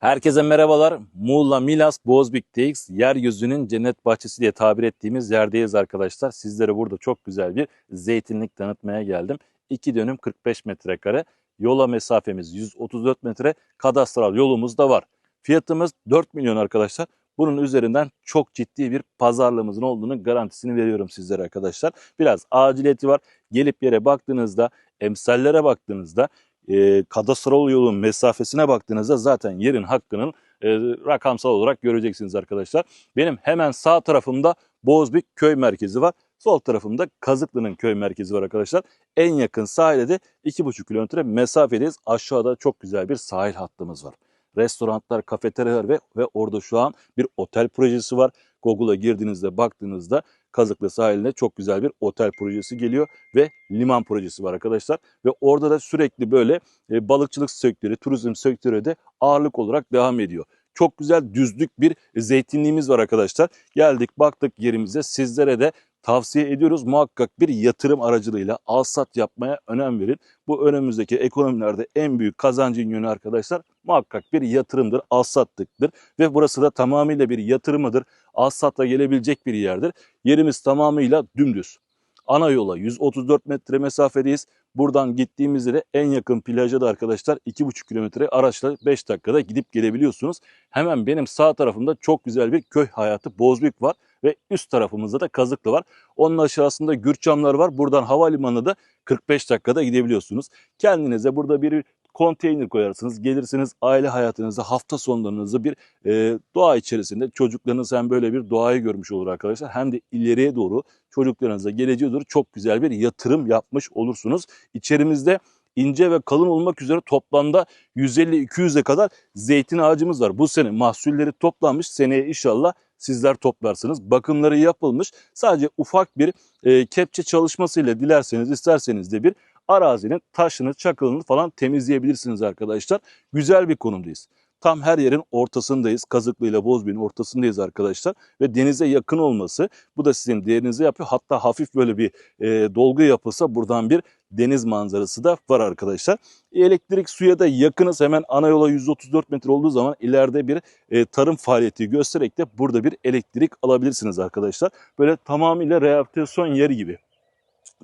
Herkese merhabalar. Muğla Milas Bozbik'teyiz. Yeryüzünün cennet bahçesi diye tabir ettiğimiz yerdeyiz arkadaşlar. Sizlere burada çok güzel bir zeytinlik tanıtmaya geldim. 2 dönüm 45 metrekare. Yola mesafemiz 134 metre. Kadastral yolumuz da var. Fiyatımız 4 milyon arkadaşlar. Bunun üzerinden çok ciddi bir pazarlığımızın olduğunu garantisini veriyorum sizlere arkadaşlar. Biraz aciliyeti var. Gelip yere baktığınızda, emsallere baktığınızda e, kadastral yolun mesafesine baktığınızda zaten yerin hakkının e, rakamsal olarak göreceksiniz arkadaşlar. Benim hemen sağ tarafımda Bozbik köy merkezi var. Sol tarafımda Kazıklı'nın köy merkezi var arkadaşlar. En yakın sahile de 2,5 kilometre mesafedeyiz. Aşağıda çok güzel bir sahil hattımız var. Restoranlar, kafeteryalar ve, ve orada şu an bir otel projesi var. Google'a girdiğinizde baktığınızda Kazıklı sahiline çok güzel bir otel projesi geliyor ve liman projesi var arkadaşlar. Ve orada da sürekli böyle e, balıkçılık sektörü, turizm sektörü de ağırlık olarak devam ediyor. Çok güzel düzlük bir zeytinliğimiz var arkadaşlar. Geldik baktık yerimize sizlere de tavsiye ediyoruz. Muhakkak bir yatırım aracılığıyla al sat yapmaya önem verin. Bu önümüzdeki ekonomilerde en büyük kazancın yönü arkadaşlar muhakkak bir yatırımdır, al sattıktır. Ve burası da tamamıyla bir yatırımıdır. Al satla gelebilecek bir yerdir. Yerimiz tamamıyla dümdüz. Ana yola 134 metre mesafedeyiz. Buradan gittiğimizde de en yakın plaja da arkadaşlar 2,5 kilometre araçla 5 dakikada gidip gelebiliyorsunuz. Hemen benim sağ tarafımda çok güzel bir köy hayatı Bozbik var ve üst tarafımızda da Kazıklı var. Onun aşağısında Gürçamlar var. Buradan havalimanına da 45 dakikada gidebiliyorsunuz. Kendinize burada bir konteyner koyarsınız. Gelirsiniz aile hayatınızda hafta sonlarınızda bir e, doğa içerisinde çocuklarınız hem böyle bir doğayı görmüş olur arkadaşlar hem de ileriye doğru çocuklarınıza geleceğe doğru çok güzel bir yatırım yapmış olursunuz. İçerimizde ince ve kalın olmak üzere toplamda 150-200'e kadar zeytin ağacımız var. Bu sene mahsulleri toplanmış. Seneye inşallah sizler toplarsınız. Bakımları yapılmış. Sadece ufak bir e, kepçe çalışmasıyla dilerseniz isterseniz de bir arazinin taşını, çakılını falan temizleyebilirsiniz arkadaşlar. Güzel bir konumdayız. Tam her yerin ortasındayız. Kazıklı ile Bozbey'in ortasındayız arkadaşlar. Ve denize yakın olması bu da sizin değerinizi yapıyor. Hatta hafif böyle bir e, dolgu yapılsa buradan bir deniz manzarası da var arkadaşlar. Elektrik suya da yakınız. Hemen ana yola 134 metre olduğu zaman ileride bir e, tarım faaliyeti göstererek de burada bir elektrik alabilirsiniz arkadaşlar. Böyle tamamıyla rehabilitasyon yeri gibi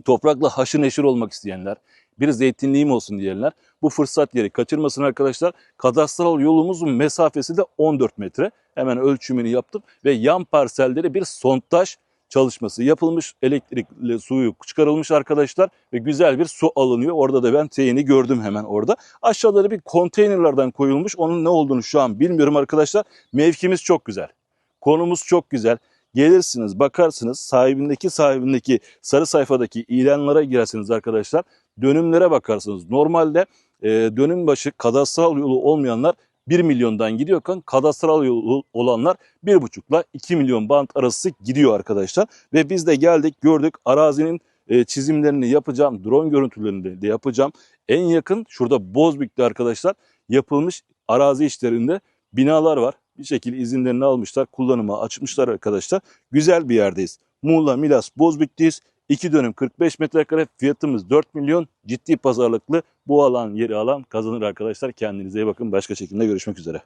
toprakla haşır neşir olmak isteyenler, bir zeytinliğim olsun diyenler bu fırsat yeri kaçırmasın arkadaşlar. Kadastral yolumuzun mesafesi de 14 metre. Hemen ölçümünü yaptım ve yan parsellere bir sondaj çalışması yapılmış. Elektrikli suyu çıkarılmış arkadaşlar ve güzel bir su alınıyor. Orada da ben teyini gördüm hemen orada. Aşağıda da bir konteynerlardan koyulmuş. Onun ne olduğunu şu an bilmiyorum arkadaşlar. Mevkimiz çok güzel. Konumuz çok güzel. Gelirsiniz bakarsınız sahibindeki sahibindeki sarı sayfadaki ilanlara girersiniz arkadaşlar. Dönümlere bakarsınız. Normalde e, dönüm başı kadastral yolu olmayanlar 1 milyondan gidiyorken kadastral yolu olanlar 1,5 ile 2 milyon bant arası gidiyor arkadaşlar. Ve biz de geldik gördük arazinin e, çizimlerini yapacağım. Drone görüntülerini de yapacağım. En yakın şurada Bozbük'te arkadaşlar yapılmış arazi işlerinde binalar var. Bir şekilde izinlerini almışlar, kullanıma açmışlar arkadaşlar. Güzel bir yerdeyiz. Muğla, Milas, Bozbük'teyiz. 2 dönüm 45 metrekare fiyatımız 4 milyon. Ciddi pazarlıklı bu alan yeri alan kazanır arkadaşlar. Kendinize iyi bakın. Başka şekilde görüşmek üzere.